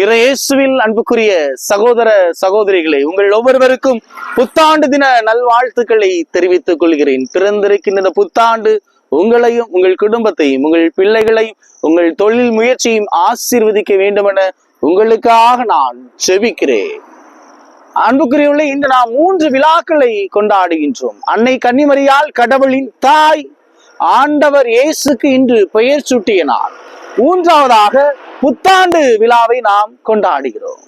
இறையேசுவில் அன்புக்குரிய சகோதர சகோதரிகளை உங்கள் ஒவ்வொருவருக்கும் புத்தாண்டு தின நல்வாழ்த்துக்களை தெரிவித்துக் கொள்கிறேன். பிறந்திருக்கின்ற இந்த புத்தாண்டு உங்களையும் உங்கள் குடும்பத்தையும் உங்கள் பிள்ளைகளையும் உங்கள் தொழில் முயற்சியும் ஆசீர்வதிக்க வேண்டும் என உங்களுக்காக நான் செபிக்கிறேன். அன்புக்குரியவர்களே இன்று நாம் மூன்று விழாக்களை கொண்டாடுகின்றோம். அன்னை கன்னிமரியால் கடவுளின் தாய் ஆண்டவர் இயேசுக்கு இன்று பெயர் சூட்டிய நாள். மூன்றாவதாக புத்தாண்டு விழாவை நாம் கொண்டாடுகிறோம்.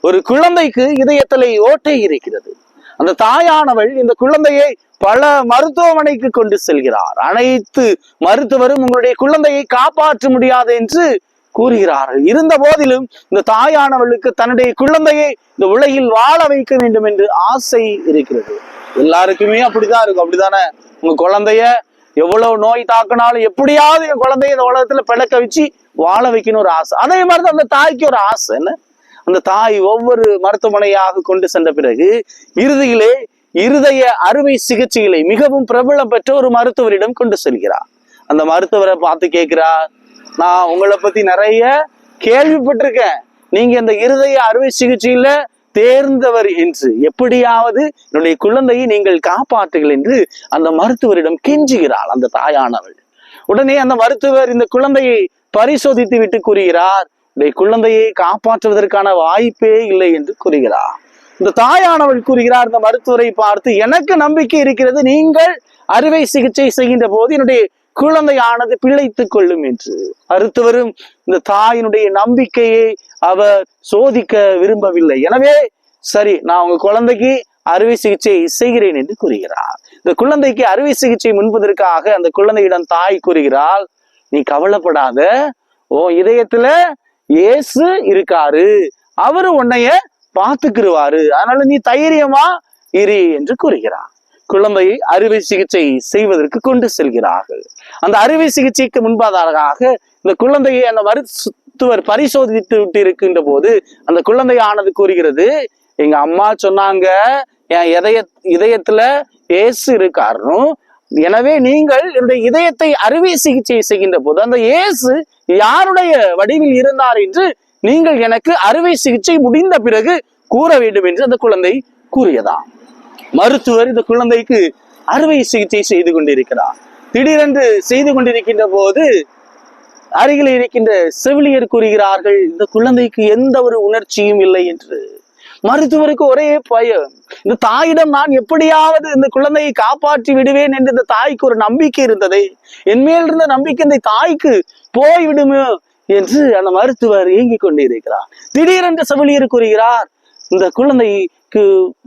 ஒரு குழந்தைக்கு இதயத்திலே ஓட்டை இருக்கிறது. அந்த தாயானவள் இந்த குழந்தையை பல மருத்துவமனைக்கு கொண்டு செல்கிறார். அனைத்து மருத்துவரும் உங்களுடைய குழந்தையை காப்பாற்ற முடியாது என்று கூறுகிறார்கள். இருந்த போதிலும் இந்த தாயானவளுக்கு தன்னுடைய குழந்தையை இந்த உலகில் வாழ வைக்க வேண்டும் என்று ஆசை இருக்கிறது. எல்லாருக்குமே அப்படிதான் இருக்கும். அப்படிதானே உங்க குழந்தைய எவ்வளவு நோய் தாக்கினாலும் எப்படியாவது என் குழந்தைய இந்த உலகத்துல பிழைக்க வச்சு வாழ வைக்கணும் ஒரு ஆசை. அதே மாதிரிதான் அந்த தாய்க்கு ஒரு ஆசை என்ன? அந்த தாய் ஒவ்வொரு மருத்துவமனையாக கொண்டு சென்ற பிறகு இறுதியிலே இருதய அறுவை சிகிச்சைகளை மிகவும் பிரபலம் பெற்ற ஒரு மருத்துவரிடம் கொண்டு செல்கிறார். அந்த மருத்துவரை பார்த்து கேட்கிறார் நான் உங்களை பத்தி நிறைய கேள்விப்பட்டிருக்கேன். நீங்க இந்த இருதய அறுவை சிகிச்சையில தேர்ந்தவர் என்று எப்படியாவது என்னுடைய குழந்தையை நீங்கள் காப்பாற்றுங்கள் என்று அந்த மருத்துவரிடம் கெஞ்சுகிறாள் அந்த தாயானவள். உடனே அந்த மருத்துவர் இந்த குழந்தையை பரிசோதித்து விட்டு கூறுகிறார் உடைய குழந்தையை காப்பாற்றுவதற்கான வாய்ப்பே இல்லை என்று கூறுகிறார். இந்த தாயானவள் கூறுகிறார் இந்த மருத்துவரை பார்த்து எனக்கு நம்பிக்கை இருக்கிறது நீங்கள் அறுவை சிகிச்சை செய்கின்ற போது என்னுடைய குழந்தையானது பிழைத்துக் கொள்ளும் என்று. மருத்துவரும் இந்த தாயினுடைய நம்பிக்கையை அவர் சோதிக்க விரும்பவில்லை. எனவே சரி நான் உங்க குழந்தைக்கு அறுவை சிகிச்சை செய்கிறேன் என்று கூறுகிறார். இந்த குழந்தைக்கு அறுவை சிகிச்சை முன்பதற்காக அந்த குழந்தையிடம் தாய் கூறுகிறாள் நீ கவலைப்படாத. ஓ இதயத்துல இயேசு இருக்காரு. அவரு உன்னைய பார்த்துக்கிருவாரு. அதனால நீ தைரியமா இரு என்று கூறுகிறார். குழந்தையை அறுவை சிகிச்சை செய்வதற்கு கொண்டு செல்கிறார்கள். அந்த அறுவை சிகிச்சைக்கு முன்பதாக இந்த குழந்தையை அந்த மருத்துவர் பரிசோதித்து விட்டு இருக்கின்ற போது அந்த குழந்தை ஆனது கூறுகிறது எங்க அம்மா சொன்னாங்க என் இதய இதயத்துல ஏசு இருக்காருன்னு எனவே நீங்கள் என்னுடைய இதயத்தை அறுவை சிகிச்சை செய்கின்ற போது அந்த இயேசு யாருடைய வடிவில் இருந்தார் என்று நீங்கள் எனக்கு அறுவை சிகிச்சை முடிந்த பிறகு கூற வேண்டும் என்று அந்த குழந்தை கூறியதாம் மருத்துவர் இந்த குழந்தைக்கு அறுவை சிகிச்சை செய்து கொண்டிருக்கிறார். திடீரென்று செய்து கொண்டிருக்கின்ற போது அருகில் இருக்கின்ற செவிலியர் கூறுகிறார்கள் இந்த குழந்தைக்கு எந்த ஒரு உணர்ச்சியும் இல்லை என்று. மருத்துவருக்கு ஒரே பயம் இந்த தாயிடம் நான் எப்படியாவது இந்த குழந்தையை காப்பாற்றி விடுவேன் என்று இந்த தாய்க்கு ஒரு நம்பிக்கை இருந்ததை என் மேல் இருந்த நம்பிக்கை இந்த தாய்க்கு போய்விடுமோ என்று அந்த மருத்துவர் இயங்கிக் கொண்டிருக்கிறார். திடீரென்று செவிலியர் கூறுகிறார் இந்த குழந்தைக்கு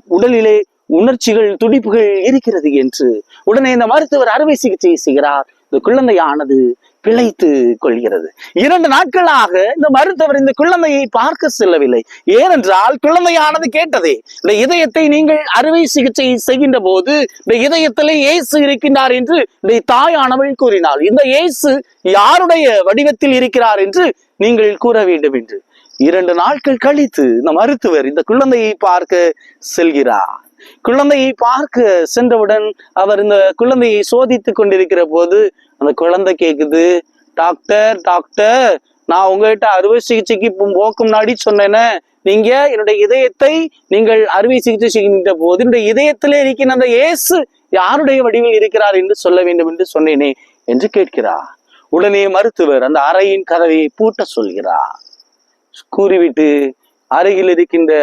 உடலிலே உணர்ச்சிகள் துடிப்புகள் இருக்கிறது என்று. உடனே இந்த மருத்துவர் அறுவை சிகிச்சை செய்கிறார். இந்த குழந்தையானது பிழைத்து கொள்கிறது. இரண்டு நாட்களாக இந்த மருத்துவர் இந்த குழந்தையை பார்க்க செல்லவில்லை. ஏனென்றால் குழந்தையானது கேட்டதே இந்த இதயத்தை நீங்கள் அறுவை சிகிச்சை செய்கின்ற போது இந்த இதயத்திலே இயேசு இருக்கின்றார் என்று இந்த தாயானவள் கூறினாள். இந்த இயேசு யாருடைய வடிவத்தில் இருக்கிறார் என்று நீங்கள் கூற வேண்டும் என்று. இரண்டு நாட்கள் கழித்து இந்த மருத்துவர் இந்த குழந்தையை பார்க்க செல்கிறார். குழந்தையை பார்க்க சென்றவுடன் அவர் இந்த குழந்தையை சோதித்துக் கொண்டிருக்கிற போது அந்த குழந்தை கேக்குது டாக்டர் டாக்டர் நான் உங்ககிட்ட அறுவை சிகிச்சைக்கு போக்கு முன்னாடி சொன்னேனே. நீங்க என்னுடைய இதயத்தை நீங்கள் அறுவை சிகிச்சை செய்கின்ற போது என்னுடைய இதயத்திலே இருக்கின்ற அந்த இயேசு யாருடைய வடிவில் இருக்கிறார் என்று சொல்ல வேண்டும் என்று சொன்னேனே என்று கேட்கிறார். உடனே மருத்துவர் அந்த அறையின் கதவை பூட்ட சொல்கிறார். கூறிவிட்டு அருகில் இருக்கின்ற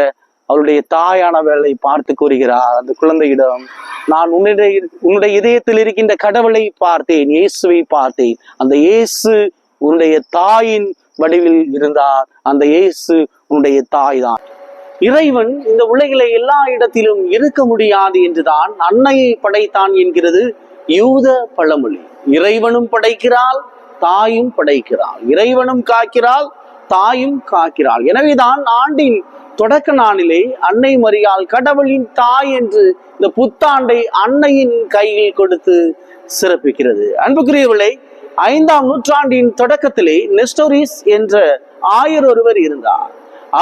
அவளுடைய தாயானவளை பார்த்து கூறுகிறார். அந்த குழந்தையிடம் நான் உன்னுடைய உன்னுடைய இதயத்தில் இருக்கின்ற கடவுளை பார்த்தேன் இயேசுவை பார்த்தேன். அந்த இயேசு உன்னுடைய தாயின் வடிவில் இருந்தார். அந்த இயேசு உன்னுடைய தாய் தான். இறைவன் இந்த உலகிலே எல்லா இடத்திலும் இருக்க முடியாது என்றுதான் அன்னையை படைத்தான் என்கிறது யூத பழமொழி. இறைவனும் படைக்கிறாள் தாயும் படைக்கிறாள். இறைவனும் காக்கிறாள் தாயும் காக்கிறாள். எனவேதான் ஆண்டின் தொடக்க நாளிலே அன்னை மரியால் கடவுளின் தாய் என்று இந்த புத்தாண்டை அன்னையின் கையில் கொடுத்து சிறப்பிக்கிறது. அன்புக்குரியவர்களை ஐந்தாம் நூற்றாண்டின் தொடக்கத்திலே நெஸ்டோரிஸ் என்ற ஆயர் ஒருவர் இருந்தார்.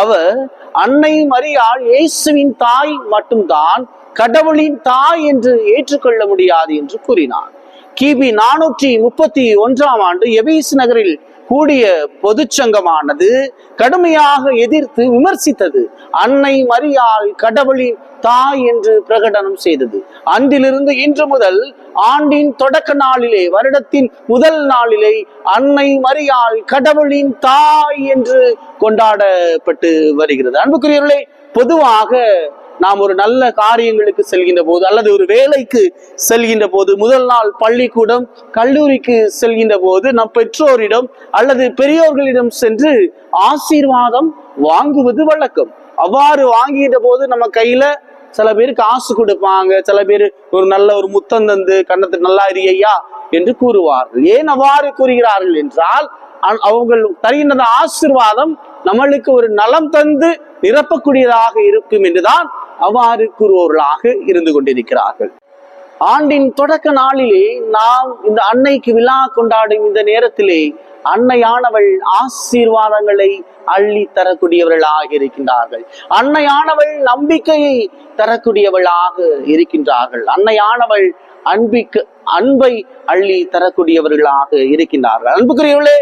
அவர் அன்னை மரியாள் இயேசுவின் தாய் மட்டும்தான் கடவுளின் தாய் என்று ஏற்றுக்கொள்ள முடியாது என்று கூறினார். கிபி நானூற்றி முப்பத்தி ஒன்றாம் ஆண்டு எபீஸ் நகரில் கூடிய பொதுச்சங்கமானது கடுமையாக எதிர்த்து விமர்சித்தது. அன்னை மரியாள் கடவுளின் தாய் என்று பிரகடனம் செய்தது. அன்றிலிருந்து இன்று முதல் ஆண்டின் தொடக்க நாளிலே வருடத்தின் முதல் நாளிலே அன்னை மரியாள் கடவுளின் தாய் என்று கொண்டாடப்பட்டு வருகிறது. அன்புக்குரியவர்களே பொதுவாக நாம் ஒரு நல்ல காரியங்களுக்கு செல்கின்ற போது அல்லது ஒரு வேலைக்கு செல்கின்ற போது முதல் நாள் பள்ளிக்கூடம் கல்லூரிக்கு செல்கின்ற போது நம் பெற்றோரிடம் அல்லது பெரியோர்களிடம் சென்று ஆசீர்வாதம் வாங்குவது வழக்கம். அவ்வாறு வாங்குகின்ற போது நம்ம கையில சில பேர் காசு கொடுப்பாங்க சில பேர் ஒரு நல்ல ஒரு முத்தம் தந்து கண்ணத்துக்கு நல்லா இருக்கையா? என்று கூறுவார்கள். ஏன் அவ்வாறு கூறுகிறார்கள் என்றால் அவங்கள் தருகின்ற ஆசிர்வாதம் ஆசீர்வாதம் நம்மளுக்கு ஒரு நலம் தந்து நிரப்பக்கூடியதாக இருக்கும் என்றுதான் அவ்வாறு கூறுவோர்களாக இருந்து கொண்டிருக்கிறார்கள். ஆண்டின் தொடக்க நாளிலே நாம் இந்த அன்னைக்கு விழா கொண்டாடும் இந்த நேரத்திலே அன்னையானவள் ஆசீர்வாதங்களை அள்ளி தரக்கூடியவர்களாக இருக்கின்றார்கள். அன்னையானவள் நம்பிக்கையை தரக்கூடியவளாக இருக்கின்றார்கள். அன்னையானவள் அன்பிக்கு அன்பை அள்ளி தரக்கூடியவர்களாக இருக்கின்றார்கள். அன்புக்குரியவர்களே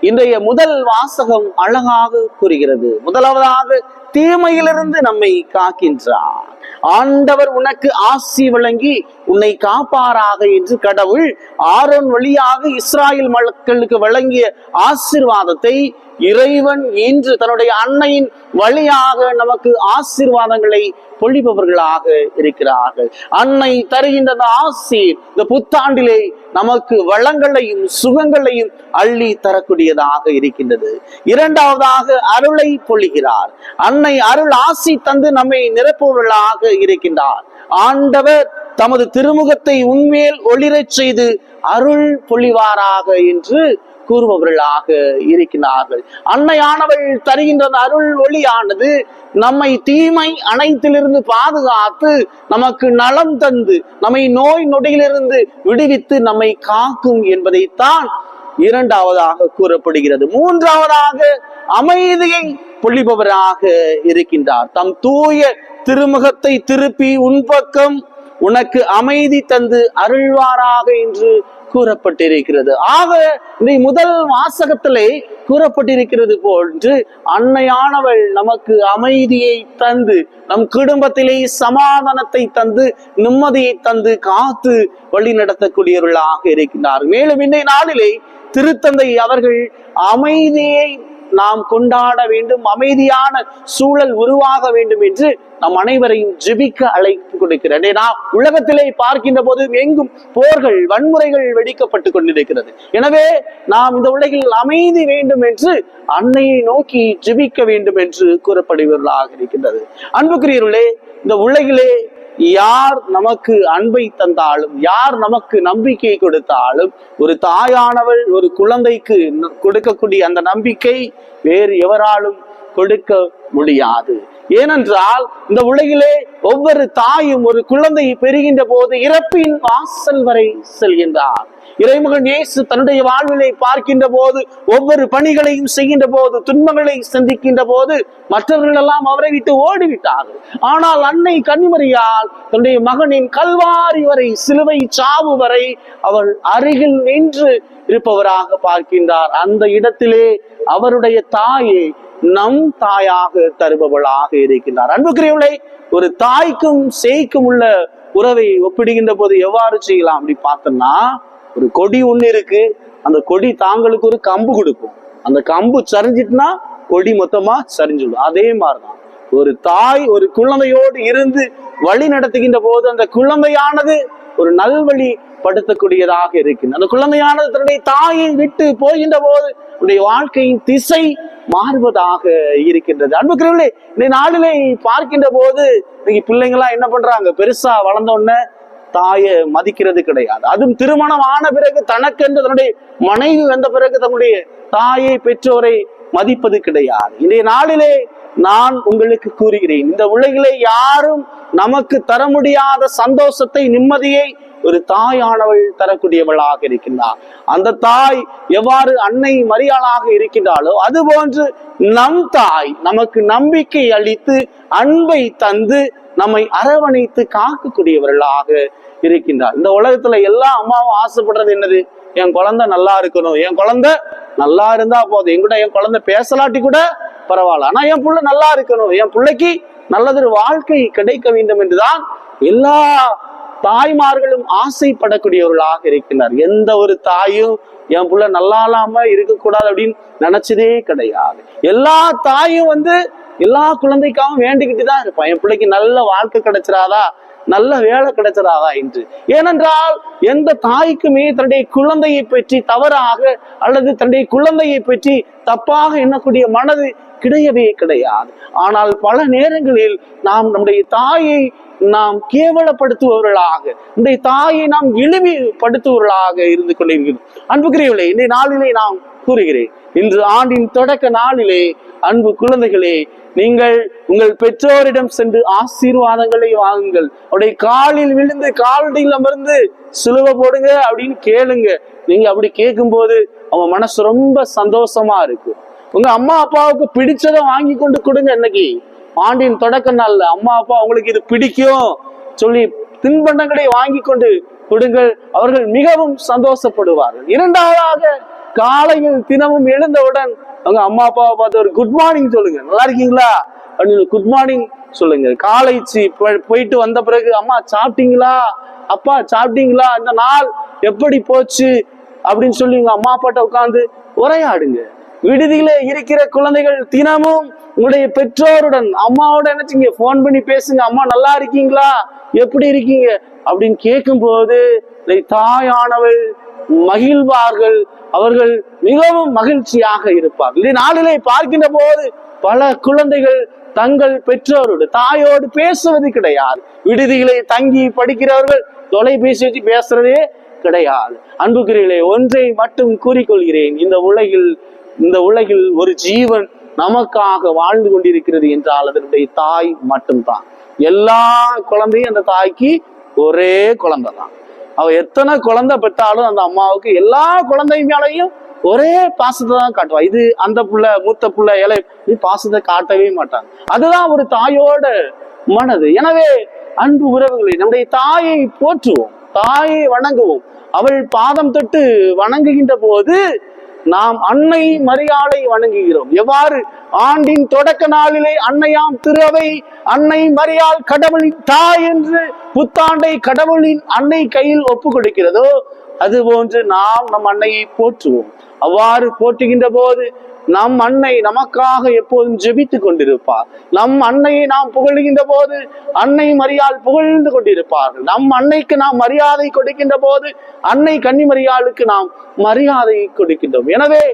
இன்றைய முதல் வாசகம் அழகாக கூறுகிறது. முதலாவதாக தீமையிலிருந்து நம்மை காக்கின்றார். ஆண்டவர் உனக்கு ஆசி வழங்கி உன்னை காப்பாராக என்று கடவுள் ஆரோன் வழியாக இஸ்ராயல் மக்களுக்கு வழங்கிய ஆசீர்வாதத்தை இறைவன் இன்று தன்னுடைய அன்னையின் வழியாக நமக்கு ஆசீர்வாதங்களை பொழிபவர்களாக இருக்கிறார்கள். அன்னை தருகின்ற ஆசி ஆசீர் இந்த புத்தாண்டிலே நமக்கு வளங்களையும் சுகங்களையும் அள்ளி தரக்கூடியதாக இருக்கின்றது. இரண்டாவதாக அருளை பொழிகிறார். அன்னை அருள் ஆசி தந்து நம்மை நிரப்புவர்களாக இருக்கின்றார். ஆண்டவர் தமது திருமுகத்தை உண்மையில் ஒளிரச் செய்து அருள் பொழிவாராக என்று கூறுபவர்களாக இருக்கிறார்கள். அன்னையானவள் தருகின்ற அருள் ஒளியானது நம்மை தீமை அனைத்திலிருந்து பாதுகாத்து நமக்கு நலம் தந்து நம்மை நோய் நொடியிலிருந்து விடுவித்து நம்மை காக்கும் என்பதைத்தான் இரண்டாவதாக கூறப்படுகிறது. மூன்றாவதாக அமைதியை பொழிபவராக இருக்கின்றார். தம் தூய திருமுகத்தை திருப்பி உன்பக்கம் உனக்கு அமைதி தந்து அருள்வாராக என்று கூறப்பட்டிருக்கிறது. ஆக நீ முதல் வாசகத்திலே கூறப்பட்டிருக்கிறது போன்று அன்னையானவள் நமக்கு அமைதியை தந்து நம் குடும்பத்திலே சமாதானத்தை தந்து நிம்மதியை தந்து காத்து வழி நடத்தக்கூடியவர்களாக இருக்கின்றார் மேலும் இன்றைய நாளிலே திருத்தந்தை அவர்கள் அமைதியை நாம் கொண்டாட வேண்டும் அமைதியான சூழல் உருவாக வேண்டும் என்று நம் அனைவரையும் ஜிபிக்க அழைப்பு கொடுக்கிறேன் நாம் உலகத்திலே பார்க்கின்ற போது எங்கும் போர்கள் வன்முறைகள் வெடிக்கப்பட்டு கொண்டிருக்கிறது. எனவே நாம் இந்த உலகில் அமைதி வேண்டும் என்று அன்னையை நோக்கி ஜிபிக்க வேண்டும் என்று கூறப்படுவர்களாக இருக்கின்றது. அன்புக்குரியவர்களே இந்த உலகிலே யார் நமக்கு அன்பை தந்தாலும் யார் நமக்கு நம்பிக்கை கொடுத்தாலும் ஒரு தாயானவள் ஒரு குழந்தைக்கு கொடுக்கக்கூடிய அந்த நம்பிக்கை வேறு எவராலும் கொடுக்க முடியாது. ஏனென்றால் இந்த உலகிலே ஒவ்வொரு தாயும் ஒரு குழந்தை பெறுகின்ற போது இறப்பின் வாசல் வரை செல்கின்றார். இறைமகன் இயேசு தன்னுடைய வாழ்விலை பார்க்கின்ற போது ஒவ்வொரு பணிகளையும் செய்கின்ற போது துன்பங்களை சந்திக்கின்ற போது மற்றவர்கள் எல்லாம் அவரை விட்டு ஓடிவிட்டார்கள். ஆனால் அன்னை கன்னிமரியால் தன்னுடைய மகனின் கல்வாரி வரை சிலுவை சாவு வரை அவள் அருகில் நின்று இருப்பவராக பார்க்கின்றார். அந்த இடத்திலே அவருடைய தாயை நம் தாயாக தருபவளாக இருக்கின்றார். அன்புக்குரியவளை ஒரு தாய்க்கும் சேய்க்கும் உள்ள உறவை ஒப்பிடுகின்ற போது எவ்வாறு செய்யலாம் அப்படி பார்த்தோம்னா ஒரு கொடி ஒண்ணு இருக்கு. அந்த கொடி தாங்களுக்கு ஒரு கம்பு கொடுக்கும். அந்த கம்பு சரிஞ்சிட்டுனா கொடி மொத்தமா சரிஞ்சிடும். அதே மாதிரிதான். ஒரு தாய் ஒரு குழந்தையோடு இருந்து வழி நடத்துகின்ற போது அந்த குழந்தையானது ஒரு நல்வழி படுத்தக்கூடியதாக இருக்குது அந்த குழந்தையானது தன்னுடைய தாயை விட்டு போகின்ற போது உடைய வாழ்க்கையின் திசை மாறுவதாக இருக்கின்றது. அன்புக்குரியவர்களே இந்த நாளிலே பார்க்கின்ற போது இன்னைக்கு பிள்ளைங்களாம் என்ன பண்றாங்க? பெருசா வளர்ந்த உடனே தாயை மதிக்கிறது கிடையாது. அதுவும் திருமணம் ஆன பிறகு தனக்கென்று தன்னுடைய மனைவி வந்த பிறகு தன்னுடைய தாயை பெற்றோரை மதிப்பது கிடையாது. இன்றைய நாளிலே நான் உங்களுக்கு கூறுகிறேன் இந்த உலகிலே யாரும் நமக்கு தர முடியாத சந்தோஷத்தை நிம்மதியை ஒரு தாயானவள் தரக்கூடியவளாக இருக்கின்றார் அந்த தாய் எவ்வாறு அன்னை மரியாளாக இருக்கின்றாளோ அதுபோன்று நம் தாய் நமக்கு நம்பிக்கை அளித்து அன்பை தந்து நம்மை அரவணைத்து காக்கக்கூடியவர்களாக இருக்கின்றார். இந்த உலகத்துல எல்லா அம்மாவும் ஆசைப்படுறது என்னது? என் குழந்தை நல்லா இருக்கணும். என் குழந்தை நல்லா இருந்தா போதும். என்கிட்ட என் குழந்தை பேசலாட்டி கூட பரவாயில்ல. ஆனா என் புள்ள நல்லா இருக்கணும். என் பிள்ளைக்கு நல்லதொரு வாழ்க்கை கிடைக்க வேண்டும் என்றுதான் எல்லா தாய்மார்களும் ஆசைப்படக்கூடியவர்களாக இருக்கின்றார். எந்த ஒரு தாயும் என் புள்ள நல்லா இல்லாம இருக்கக்கூடாது அப்படின்னு நினைச்சதே கிடையாது. எல்லா தாயும் வந்து எல்லா குழந்தைக்காகவும் வேண்டிக்கிட்டு தான் இருப்பான். என் பிள்ளைக்கு நல்ல வாழ்க்கை கிடைச்சிராதா நல்ல வேலை கிடைச்சதாதா என்று. ஏனென்றால் எந்த தாய்க்குமே தன்னுடைய குழந்தையை பற்றி தவறாக அல்லது தன்னுடைய குழந்தையை பற்றி தப்பாக எண்ணக்கூடிய மனது கிடையவே கிடையாது. ஆனால் பல நேரங்களில் நாம் நம்முடைய தாயை நாம் கேவலப்படுத்துபவர்களாக இந்த தாயை நாம் இழிவுபடுத்துபவர்களாக இருந்து கொண்டிருக்கிறோம். அன்புக்குரியவர்களே இன்றைய நாளிலே நாம் கூறுகிறேன் இன்று ஆண்டின் தொடக்க நாளிலே அன்பு குழந்தைகளே நீங்கள் உங்கள் பெற்றோரிடம் சென்று ஆசீர்வாதங்களை வாங்குங்கள். அவருடைய காலில் விழுந்து காலடியில் அமர்ந்து சிலுவை போடுங்க அப்படின்னு கேளுங்க. நீங்க அப்படி கேட்கும் போது அவன் மனசு ரொம்ப சந்தோஷமா இருக்கு. உங்க அம்மா அப்பாவுக்கு பிடிச்சதை வாங்கி கொண்டு கொடுங்க இன்னைக்கு. ஆண்டின் தொடக்க நாள்ல அம்மா அப்பா உங்களுக்கு இது பிடிக்கும் சொல்லி தின்பண்டங்களை வாங்கி கொண்டு கொடுங்கள். அவர்கள் மிகவும் சந்தோஷப்படுவார்கள். இரண்டாவதாக காலையில் தினமும் எழுந்தவுடன் அவங்க அம்மா அப்பாவை பார்த்து ஒரு குட் மார்னிங் சொல்லுங்க. நல்லா இருக்கீங்களா? அப்படின்னு குட் மார்னிங் சொல்லுங்க. காலை போய்- போயிட்டு வந்த பிறகு அம்மா சாப்பிட்டீங்களா? அப்பா சாப்பிட்டீங்களா? இந்த நாள் எப்படி போச்சு? அப்படின்னு சொல்லி உங்க அம்மா அப்பாட்ட உட்காந்து உரையாடுங்க. விடுதியில இருக்கிற குழந்தைகள் தினமும் உங்களுடைய பெற்றோருடன் அம்மாவோட நினைச்சிங்க ஃபோன் பண்ணி பேசுங்க அம்மா நல்லா இருக்கீங்களா? எப்படி இருக்கீங்க? அப்படின்னு கேட்கும்போது போது தாயானவள் மகிழ்வார்கள். அவர்கள் மிகவும் மகிழ்ச்சியாக இருப்பார்கள். இந்த நாளிலே பார்க்கின்ற போது பல குழந்தைகள் தங்கள் பெற்றோரோடு தாயோடு பேசுவது கிடையாது. விடுதிகளை தங்கி படிக்கிறவர்கள் தொலைபேசி வச்சு பேசுறதே கிடையாது. அன்புக்குரியலே ஒன்றை மட்டும் கூறிக்கொள்கிறேன். இந்த உலகில் இந்த உலகில் ஒரு ஜீவன் நமக்காக வாழ்ந்து கொண்டிருக்கிறது என்றால் அதனுடைய தாய் மட்டும்தான். எல்லா குழந்தையும் அந்த தாய்க்கு ஒரே குழந்தை தான் அவ எத்தனை குழந்தை பெற்றாலும் அந்த அம்மாவுக்கு எல்லா குழந்தையும் மேலையும் ஒரே பாசத்தை தான் காட்டுவா. இது அந்த புள்ள மூத்த புள்ள இலை பாசத்தை காட்டவே மாட்டாங்க. அதுதான் ஒரு தாயோட மனது. எனவே அன்பு உறவுகளை நம்முடைய தாயை போற்றுவோம். தாயை வணங்குவோம். அவள் பாதம் தொட்டு வணங்குகின்ற போது நாம் அன்னை மரியாதை வணங்குகிறோம். எவ்வாறு? ஆண்டின் தொடக்க நாளிலே அன்னையாம் திருவை அன்னை மரியாள் கடவுளின் தாய் என்று புத்தாண்டை கடவுளின் அன்னை கையில் ஒப்பு கொடுக்கிறதோ அதுபோன்று நாம் நம் அன்னையை போற்றுவோம். அவ்வாறு போற்றுகின்ற போது நம் அன்னை நமக்காக எப்போதும் ஜெபித்துக் கொண்டிருப்பார். நம் அன்னையை நாம் புகழுகின்ற போது அன்னை மரியாள் புகழ்ந்து கொண்டிருப்பார்கள். நம் அன்னைக்கு நாம் மரியாதை கொடுக்கின்ற போது அன்னை கன்னிமரியாளுக்கு நாம் மரியாதை கொடுக்கின்றோம். எனவே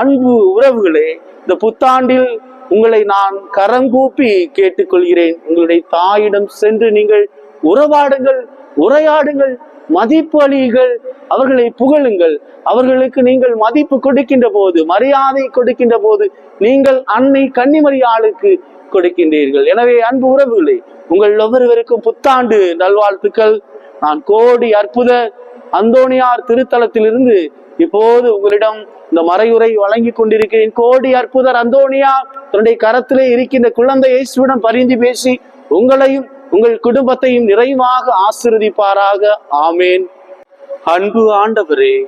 அன்பு உறவுகளே இந்த புத்தாண்டில் உங்களை நான் கரங்கூப்பி கேட்டுக்கொள்கிறேன். உங்களுடைய தாயிடம் சென்று நீங்கள் உறவாடுங்கள் உரையாடுங்கள். மதிப்பு அளியுங்கள் அவர்களை புகழுங்கள். அவர்களுக்கு நீங்கள் மதிப்பு கொடுக்கின்ற போது மரியாதை கொடுக்கின்ற போது நீங்கள் அன்னை கன்னிமரியாளுக்கு கொடுக்கின்றீர்கள். எனவே அன்பு உறவுகளே உங்கள் ஒவ்வொருவருக்கும் புத்தாண்டு நல்வாழ்த்துக்கள். நான் கோடி அற்புத அந்தோணியார் திருத்தலத்திலிருந்து இப்போது உங்களிடம் இந்த மறையுரை வழங்கி கொண்டிருக்கிறேன். கோடி அற்புதர் அந்தோணியார் தன்னுடைய கரத்திலே இருக்கின்ற குழந்தை இயேசுவிடம் பரிந்து பேசி உங்களையும் உங்கள் குடும்பத்தையும் நிறைவாக ஆசிர்வதிப்பாராக. ஆமேன். அன்பு ஆண்டவரே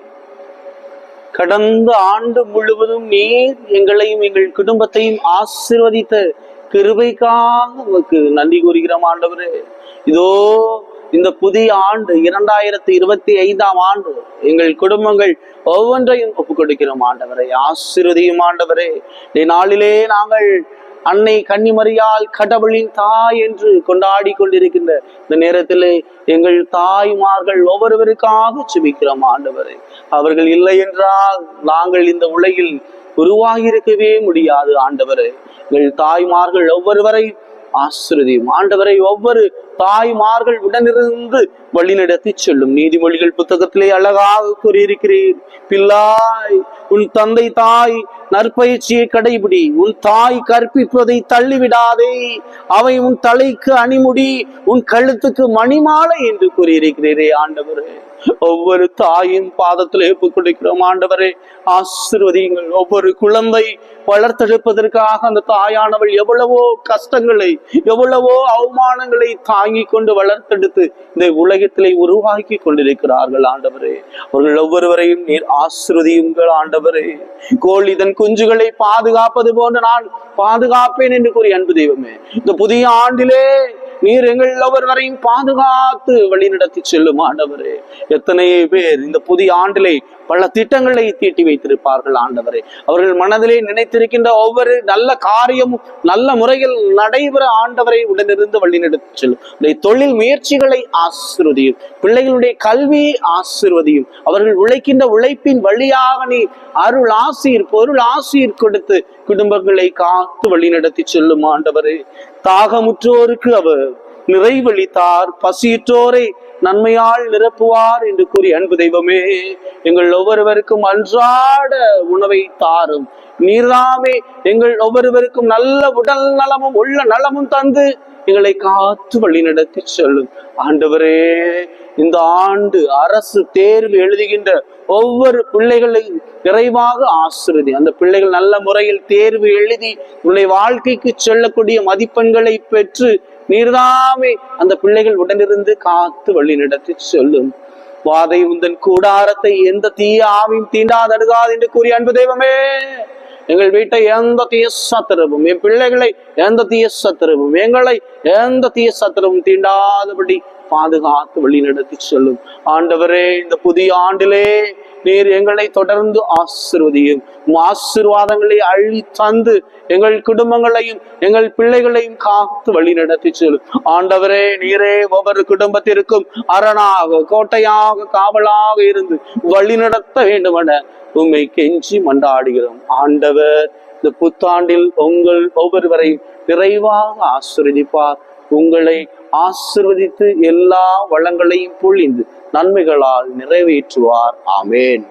கடந்த ஆண்டு முழுவதும் நீர் எங்களையும் எங்கள் குடும்பத்தையும் ஆசிர்வதித்த கிருபைக்காக உமக்கு நன்றி கூறுகிறோம் ஆண்டவரே. இதோ இந்த புதிய ஆண்டு இரண்டாயிரத்தி இருபத்தி ஐந்தாம் ஆண்டு எங்கள் குடும்பங்கள் ஒவ்வொன்றையும் ஒப்புக் கொடுக்கிறோம் ஆண்டவரே. ஆசிர்வதியும் ஆண்டவரே. இந்த நாளிலே நாங்கள் அன்னை கன்னிமரியால் கடவுளின் தாய் என்று கொண்டாடி கொண்டிருக்கின்ற இந்த நேரத்திலே எங்கள் தாய்மார்கள் ஒவ்வொருவருக்காக சுமிக்கிறோம் ஆண்டவரை. அவர்கள் இல்லை என்றால் நாங்கள் இந்த உலகில் உருவாகியிருக்கவே முடியாது ஆண்டவரே. எங்கள் தாய்மார்கள் ஒவ்வொருவரை ஆசிரதியும் ஆண்டவரை ஒவ்வொரு தாய்மார்கள் உடனிருந்து வழிநடத்தி செல்லும். நீதிமொழிகள் புத்தகத்திலே அழகாக கூறியிருக்கிறேன் பிள்ளாய் உன் தந்தை தாய் நற்பயிற்சியை கடைபிடி. உன் தாய் கற்பிப்பதை தள்ளிவிடாதே. அவை உன் தலைக்கு அணிமுடி. உன் கழுத்துக்கு மணிமாலை என்று கூறியிருக்கிறீரே ஆண்டவரே. ஒவ்வொரு தாயின் பாதத்திலே ஒப்புக் கொடுக்கிறோம் ஆண்டவரே. ஆசிர்வதியுங்கள். ஒவ்வொரு குழந்தை வளர்த்தெடுப்பதற்காக அந்த தாயானவள் எவ்வளவோ கஷ்டங்களை எவ்வளவோ அவமானங்களை தாங்கி கொண்டு வளர்த்தெடுத்து இந்த உலகத்திலே உருவாக்கி கொண்டிருக்கிறார்கள் ஆண்டவரே. அவர்கள் ஒவ்வொருவரையும் நீர் ஆசிர்வதியுங்கள் ஆண்டவரே. கோழி தன் குஞ்சுகளை பாதுகாப்பது போன்று நான் பாதுகாப்பேன் என்று கூறி அன்பு தெய்வமே இந்த புதிய ஆண்டிலே நீர் எங்கள் ஒவ்வொருவரையும் பாதுகாத்து வழிநடத்தி செல்லும் ஆண்டவரே. எத்தனையோ பேர் இந்த புதிய ஆண்டிலே பல திட்டங்களை தீட்டி வைத்திருப்பார்கள் ஆண்டவரே. அவர்கள் மனதிலே நினைத்திருக்கின்ற ஒவ்வொரு நல்ல காரியமும் நல்ல முறையில் நடைபெற ஆண்டவரை உடனிருந்து வழிநடத்தி செல்லும். தொழில் முயற்சிகளை ஆசிர்வதியும் பிள்ளைகளுடைய கல்வியை ஆசிர்வதியும் அவர்கள் உழைக்கின்ற உழைப்பின் வழியாக நீ அருள் ஆசீர் பொருள் ஆசீர் கொடுத்து குடும்பங்களை காத்து வழிநடத்தி செல்லும் ஆண்டவரே. தாகமுற்றோருக்கு அவர் நிறைவளித்தார். பசியிட்டோரை நன்மையால் நிரப்புவார் என்று கூறி அன்பு தெய்வமே எங்கள் ஒவ்வொருவருக்கும் அன்றாட உணவை தாரும். நீர்தாமே எங்கள் ஒவ்வொருவருக்கும் நல்ல உடல் நலமும் உள்ள நலமும் தந்து எங்களை காத்து வழி நடத்தி செல்லும். ஆண்டவரே இந்த ஆண்டு அரசு தேர்வு எழுதுகின்ற ஒவ்வொரு பிள்ளைகளையும் நிறைவாக ஆசிர்வதி அந்த பிள்ளைகள் நல்ல முறையில் தேர்வு எழுதி உன்னுடைய வாழ்க்கைக்கு செல்லக்கூடிய மதிப்பெண்களை பெற்று நீர்தாமே அந்த பிள்ளைகள் உடனிருந்து காத்து வழி நடத்தி சொல்லும். வாதை உந்தன் கூடாரத்தை எந்த தீய ஆவியும் தீண்டாதடுகாது என்று கூறிய அன்பு தெய்வமே எங்கள் வீட்டை எந்த தீய சத்திரமும் என் பிள்ளைகளை எந்த தீய சத்திரமும் எங்களை எந்த தீய சத்திரமும் தீண்டாதபடி பாதுகாத்து வழி சொல்லும். ஆண்டவரே இந்த புதிய ஆண்டிலே நீர் எங்களை தொடர்ந்து ஆசிர்வதியும். ஆசிர்வாதங்களை ஆசீர்வாதங்களை அள்ளி தந்து எங்கள் குடும்பங்களையும் எங்கள் பிள்ளைகளையும் காத்து வழி நடத்தி செல்லும். ஆண்டவரே நீரே ஒவ்வொரு குடும்பத்திற்கும் அரணாக கோட்டையாக காவலாக இருந்து வழி நடத்த வேண்டுமென உண்மை கெஞ்சி மண்டாடுகிறோம் ஆண்டவர் இந்த புத்தாண்டில் உங்கள் ஒவ்வொருவரையும் நிறைவாக ஆசிரியப்பார் உங்களை ஆசிர்வதித்து எல்லா வளங்களையும் பொழிந்து நன்மைகளால் நிறைவேற்றுவார். ஆமேன்.